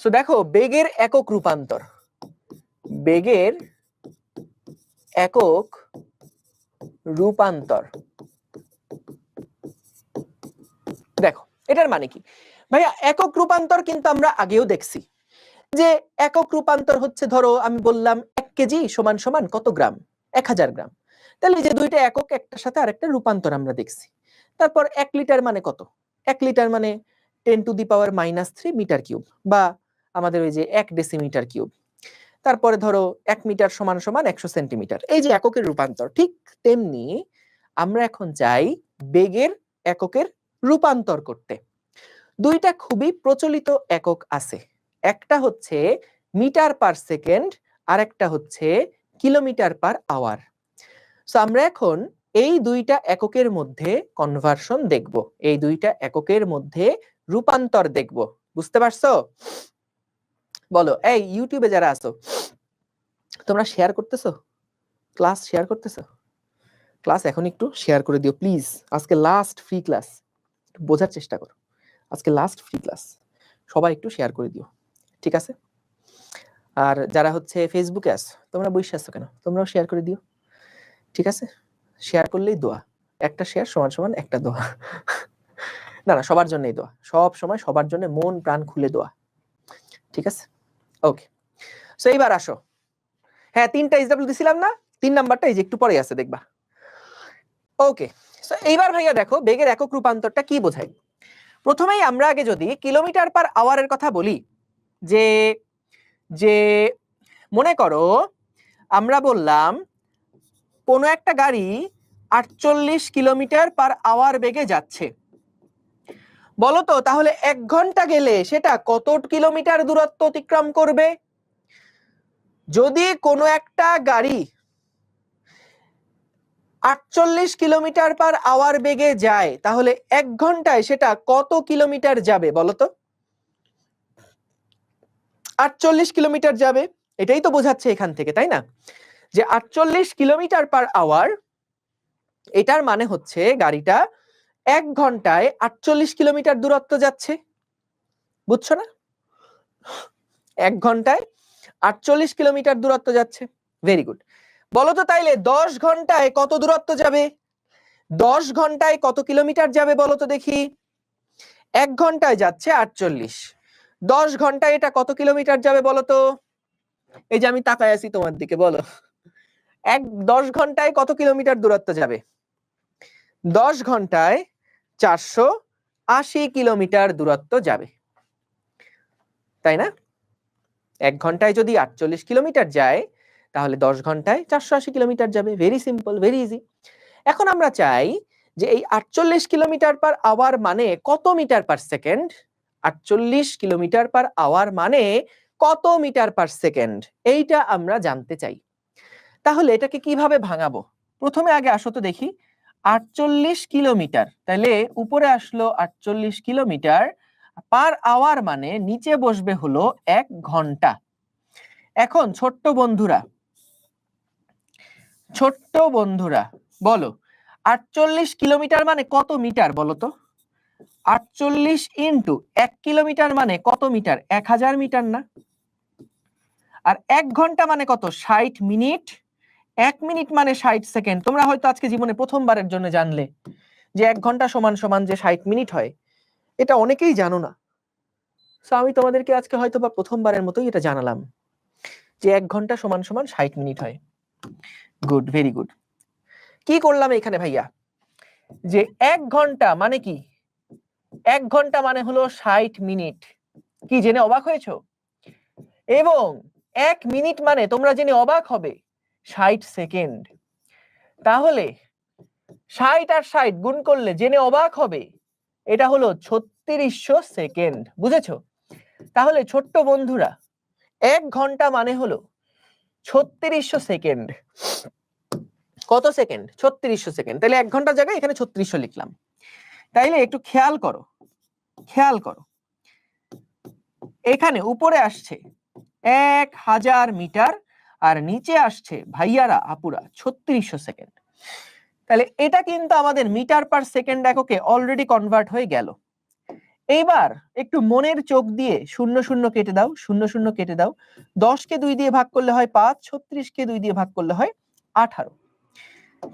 So দেখো, বেগের একক রূপান্তর। বেগের একক রূপান্তর। দেখো, এটার মানে কি? ভাইয়া, একক রূপান্তর কিন্তু আমরা আগেও দেখছি। যে একক রূপান্তর হচ্ছে, ধরো, আমি বললাম এক কেজি সমান সমান কত গ্রাম? এক হাজার গ্রাম। তাহলে যে দুইটা একক, একটার সাথে আরেকটা রূপান্তর আমরা দেখছি। তারপর এক লিটার মানে কত? এক লিটার মানে ten to the power minus three metre cube বা আমাদের ওই যে এক ডেসিমিটার কিউব তারপরে ধরো এক মিটার সমান সমান একশো সেন্টিমিটার এই যে এককের রূপান্তর, ঠিক তেমনি আমরা এখন চাই বেগের এককের রূপান্তর করতে। দুইটা খুবই প্রচলিত একক আছে। একটা হচ্ছে মিটার পার সেকেন্ড আর একটা হচ্ছে কিলোমিটার পার আওয়ার সো আমরা এখন এই দুইটা এককের মধ্যে কনভার্সন দেখব। এই দুইটা এককের মধ্যে রূপান্তর দেখব। বুঝতে পারছ? বলো, এই ইউটিউবে যারা আছো, তোমরা শেয়ার করতেছো? ক্লাস শেয়ার করতেছো? ক্লাস এখন একটু শেয়ার করে দিও প্লিজ আজকে লাস্ট ফ্রি ক্লাস বোঝার চেষ্টা করো। আজকে লাস্ট ফ্রি ক্লাস সবাই একটু শেয়ার করে দিও, ঠিক আছে? আর যারা হচ্ছে ফেসবুকে আছো, তোমরা বসে আছো কেন? তোমরাও শেয়ার করে দিও, ঠিক আছে? শেয়ার করলেই দোয়া। একটা শেয়ার সমান সমান একটা দোয়া। না না, সবার জন্যই দোয়া। সব সময় সবার জন্য মন, প্রাণ খুলে দোয়া, ঠিক আছে? ওকে সো এইবার আসো। হ্যাঁ তিনটা এক্সাম্পল দিছিলাম না, তিন নাম্বারটা এই যে একটু পরে আছে, দেখবা। ওকে সো এইবার ভাইয়া দেখো, বেগের একক রূপান্তরটা কি বোঝায়? প্রথমেই আমরা আগে যদি কিলোমিটার পার আওয়ারের কথা বলি, যে যে, মনে করো, আমরা বললাম, কোনো একটা গাড়ি আটচল্লিশ কিলোমিটার পার আওয়ার বেগে যাচ্ছে। বলতো, তাহলে এক ঘণ্টা গেলে সেটা কত কিলোমিটার দূরত্ব অতিক্রম করবে? যদি কোনো একটা গাড়ি আটচল্লিশ কিলোমিটার পার আওয়ার বেগে যায়, তাহলে এক ঘন্টায় সেটা কত কিলোমিটার যাবে বলতো? আটচল্লিশ কিলোমিটার যাবে, এটাই তো বোঝাচ্ছে এখান থেকে, তাই না? যে আটচল্লিশ কিলোমিটার পার আওয়ার এটার মানে হচ্ছে গাড়িটা এক ঘন্টায় আটচল্লিশ কিলোমিটার দূরত্ব যাচ্ছে। বুঝছ না? এক ঘন্টায় আটচল্লিশ কিলোমিটার দূরত্ব যাচ্ছে। ভেরি গুড বলো তো তাইলে, দশ ঘন্টায় কত দূরত্ব যাবে? দশ ঘন্টায় কত কিলোমিটার যাবে বলো তো দেখি? এক ঘন্টায় যাচ্ছে আটচল্লিশ। দশ ঘন্টায় এটা কত কিলোমিটার যাবে বলো তো? এই যে আমি তাকায় আছি তোমার দিকে, বলো। এক, দশ ঘন্টায় কত কিলোমিটার দূরত্ব যাবে? দশ ঘন্টায় চারশো আশি কিলোমিটার দূরত্ব যাবে। তাই না? এক ঘন্টায় যদি আটচল্লিশ কিলোমিটার যায়, তাহলে দশ ঘন্টায় চারশো আশি কিলোমিটার যাবে। ভেরি সিম্পল ভেরি ইজি এখন আমরা চাই যে এই আটচল্লিশ কিলোমিটার পার আওয়ার মানে কত মিটার পার সেকেন্ড আটচল্লিশ কিলোমিটার পার আওয়ার মানে কত মিটার পার সেকেন্ড এইটা আমরা জানতে চাই। তাহলে এটাকে কীভাবে ভাঙাবো? প্রথমে আগে আসো তো দেখি। আটচল্লিশ কিলোমিটার। তাহলে উপরে আসলো আটচল্লিশ কিলোমিটার, পার আওয়ার মানে নিচে বসবে হলো এক ঘণ্টা। এখন ছোট্ট বন্ধুরা ছোট্ট বন্ধুরা, বলো, আটচল্লিশ কিলোমিটার মানে কত মিটার বলো তো? আটচল্লিশ ইন্টু এক কিলোমিটার মানে কত মিটার? এক হাজার মিটার না? আর এক ঘণ্টা মানে কত? ষাট মিনিট। এক মিনিট মানে ষাট সেকেন্ড। তোমরা হয়তো আজকে জীবনে প্রথমবারের জন্য জানলে যে এক ঘণ্টা সমান সমান যে ষাট মিনিট হয়, এটা অনেকেই জানো না। আমি তোমাদেরকে আজকে হয়তো বা প্রথমবারের মতোই এটা জানালাম যে এক ঘণ্টা সমান সমান ষাট মিনিট হয়। গুড ভেরি গুড কি করলাম এখানে ভাইয়া? যে এক ঘণ্টা মানে কি? এক ঘণ্টা মানে হলো ষাট মিনিট। কি জেনে অবাক হয়েছ? এবং এক মিনিট মানে তোমরা জেনে অবাক হবে ষাট সেকেন্ড। তাহলে ষাট আর ষাট গুণ করলে জেনে অবাক হবে, এটা হলো ছত্রিশশো সেকেন্ড, বুঝেছ? তাহলে ছোট্ট বন্ধুরা, এক ঘণ্টা মানে হলো ছত্রিশশো সেকেন্ড। কত সেকেন্ড? ছত্রিশশো সেকেন্ড। তাহলে এক ঘণ্টার জায়গায় এখানে ছত্রিশশো লিখলাম। তাইলে একটু খেয়াল করো খেয়াল করো। এখানে উপরে আসছে এক হাজার মিটার আর নিচে আসছে ভাইয়ারা, আপুরা, ছত্রিশশো সেকেন্ড তাহলে এটা কিন্তু আমাদের মিটার পার সেকেন্ড এককে অলরেডি কনভার্ট হয়ে গেল। এইবার একটু মনের চোখ দিয়ে শূন্য শূন্য কেটে দাও, শূন্য শূন্য কেটে দাও। দশকে দুই দিয়ে ভাগ করলে হয় পাঁচ, ছত্রিশকে দুই দিয়ে ভাগ করলে হয় আঠারো।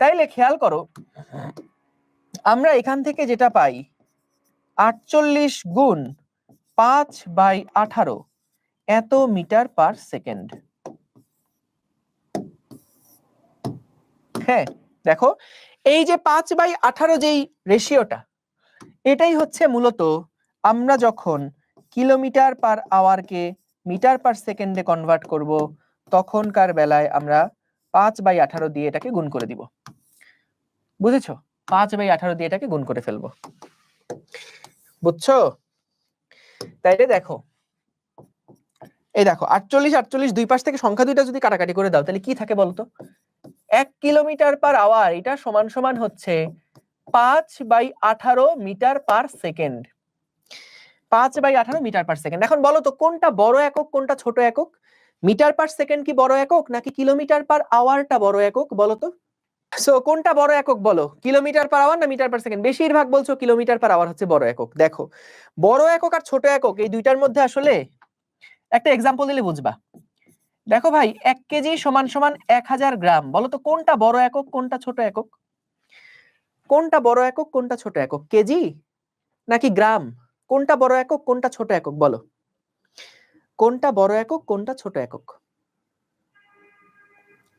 তাইলে খেয়াল করো, আমরা এখান থেকে যেটা পাই, আটচল্লিশ গুণ পাঁচ বাই আঠারো, এত মিটার পার সেকেন্ড হ্যাঁ দেখো, এই যে পাঁচ বাই আঠারো যেই রেশিওটা এটাই হচ্ছে মূলত আমরা যখন কিলোমিটার পার আওয়ারকে মিটার পার সেকেন্ডে কনভার্ট করব, তখনকার বেলায় আমরা পাঁচ বাই আঠারো দিয়ে এটাকে গুণ করে দিব। বুঝেছ? পাঁচ বাই আঠারো দিয়ে এটাকে গুণ করে ফেলব। বুঝছ? তাইলে দেখো, এই দেখো, আটচল্লিশ আটচল্লিশ দুই পাশ থেকে সংখ্যা দুইটা যদি কাটাকাটি করে দাও, তাহলে কি থাকে বলতো? এক কিলোমিটার পার আওয়ার এটা সমান সমান হচ্ছে পাঁচ বাই আঠারো মিটার পার সেকেন্ড। পাঁচ বাই আঠারো মিটার পার সেকেন্ড। এখন বলো তো, কোনটা বড় একক, কোনটা ছোট একক? মিটার পার সেকেন্ড কি বড় একক, নাকি কিলোমিটার পার আওয়ারটা বড় একক, বলো তো? সো কোনটা বড় একক বলো? কিলোমিটার পার আওয়ার না মিটার পার সেকেন্ড? বেশিরভাগ বলছো কিলোমিটার পার আওয়ার হচ্ছে বড় একক। দেখো, বড় একক আর ছোট একক, এই দুইটার মধ্যে আসলে একটা এক্সাম্পল দিলে বুঝবা। দেখো ভাই, এক কেজি সমান সমান এক হাজার গ্রাম। বলো তো কোনটা বড় একক, কোনটা ছোট একক? কোনটা বড় একক, কোনটা ছোট একক? কেজি নাকি গ্রাম? কোনটা বড় একক, কোনটা ছোট একক? বলো। কোনটা বড় একক, কোনটা ছোট একক?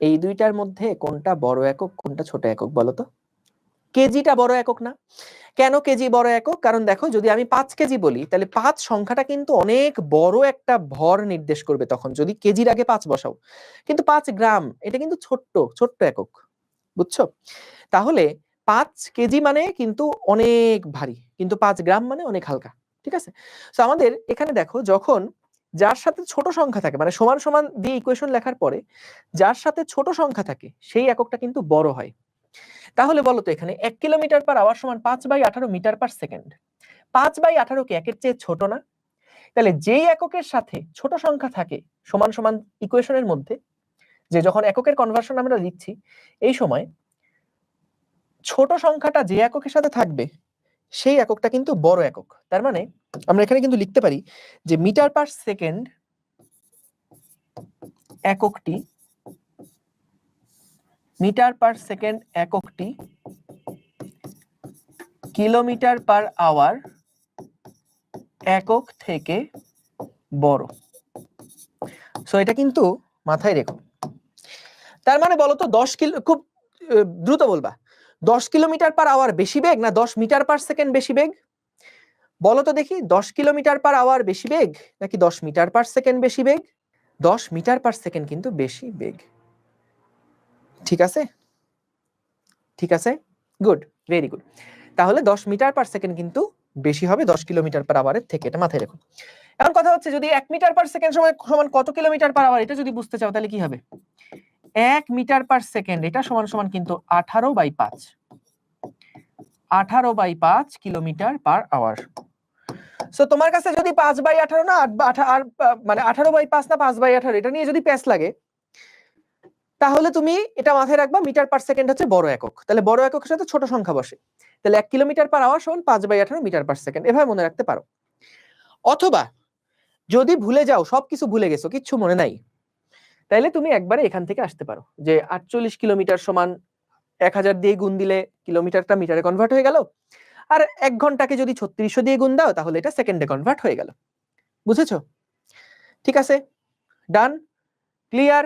এই দুইটার মধ্যে কোনটা বড় একক, কোনটা ছোট একক? বলো তো। কেজিটা বড় একক না। কেন কেজি বড় একক? কারণ দেখো, যদি আমি পাঁচ কেজি বলি, তাহলে পাঁচ সংখ্যাটা কিন্তু অনেক বড় একটা ভর নির্দেশ করবে তখন। যদি কেজির আগে পাঁচ বসাও। কিন্তু পাঁচ গ্রাম, এটা কিন্তু ছোট্ট ছোট্ট একক। বুঝছ? তাহলে পাঁচ কেজি মানে কিন্তু অনেক ভারী। কিন্তু পাঁচ গ্রাম মানে অনেক হালকা। ঠিক আছে? তো আমাদের এখানে দেখো, যখন যার সাথে ছোট সংখ্যা থাকে মানে সমান সমান দিয়ে ইকুয়েশন লেখার পরে, যার সাথে ছোট সংখ্যা থাকে, সেই এককটা কিন্তু বড় হয়। তাহলে বলো তো এখানে এক কিলোমিটার পার আওয়ার সমান পাঁচ বাই আঠারো মিটার পার সেকেন্ড পাঁচ বাই আঠারো কি একের চেয়ে ছোট না? তাহলে যেই এককের সাথে ছোট সংখ্যা থাকে সমান সমান ইকুয়েশনের মধ্যে, যে যখন এককের কনভার্সন আমরা লিখছি, এই সময় ছোট সংখ্যাটা যে এককের সাথে থাকবে, সেই এককটা কিন্তু বড় একক। তার মানে আমরা এখানে কিন্তু লিখতে পারি যে মিটার পার সেকেন্ড এককটি মিটার পার সেকেন্ড এককটি, কিলোমিটার পার আওয়ার একক থেকে বড়। সো এটা কিন্তু মাথায় রেখো। তার মানে বলো তো দশ কিলো, খুব দ্রুত বলবা। দশ কিলোমিটার পার আওয়ার বেশি বেগ না দশ মিটার পার সেকেন্ড বেশি বেগ? বলো তো দেখি, দশ কিলোমিটার পার আওয়ার বেশি বেগ নাকি দশ মিটার পার সেকেন্ড বেশি বেগ? দশ মিটার পার সেকেন্ড কিন্তু বেশি বেগ। ঠিক আছে? ঠিক আছে? গুড ভেরি গুড তাহলে দশ মিটার পার সেকেন্ড কিন্তু বেশি হবে দশ কিলোমিটার পার আওয়ারের থেকে, এটা মাথায় রেখো। এখন কথা হচ্ছে যদি এক মিটার পার সেকেন্ড সময় সমান কত কিলোমিটার পার আওয়ার এটা যদি বুঝতে চাও তাহলে কি হবে? এক মিটার পার সেকেন্ড এটা সমান সমান কিন্তু আঠারো বাই পাঁচ। আঠারো বাই পাঁচ কিলোমিটার পার আওয়ার সো তোমার কাছে যদি পাঁচ বাই আঠারো না, আট বা আঠা- আর মানে আঠারো বাই পাঁচ না পাঁচ বাই আঠারো, এটা নিয়ে যদি প্যাস লাগে তাহলে তুমি এটা মাথায় রাখবা, মিটার পার সেকেন্ড হচ্ছে বড় একক। তাহলে বড় এককের সাথে ছোট সংখ্যা বসে। তাহলে এক কিলোমিটার পার আওয়ার সমান পাঁচ বাই আঠারো মিটার পার সেকেন্ড। এভাবে মনে রাখতে পারো। অথবা যদি ভুলে যাও, সবকিছু ভুলে গেছো, কিচ্ছু মনে নাই, তাইলে তুমি একবারে এখান থেকে আসতে পারো। যে আটচল্লিশ কিলোমিটার সমান এক হাজার দিয়ে গুণ দিলে কিলোমিটারটা মিটারে কনভার্ট হয়ে গেল। আর এক ঘন্টাকে যদি ছত্রিশশো দিয়ে গুণ দাও, তাহলে এটা সেকেন্ডে কনভার্ট হয়ে গেল। বুঝেছ? ঠিক আছে? ডান ক্লিয়ার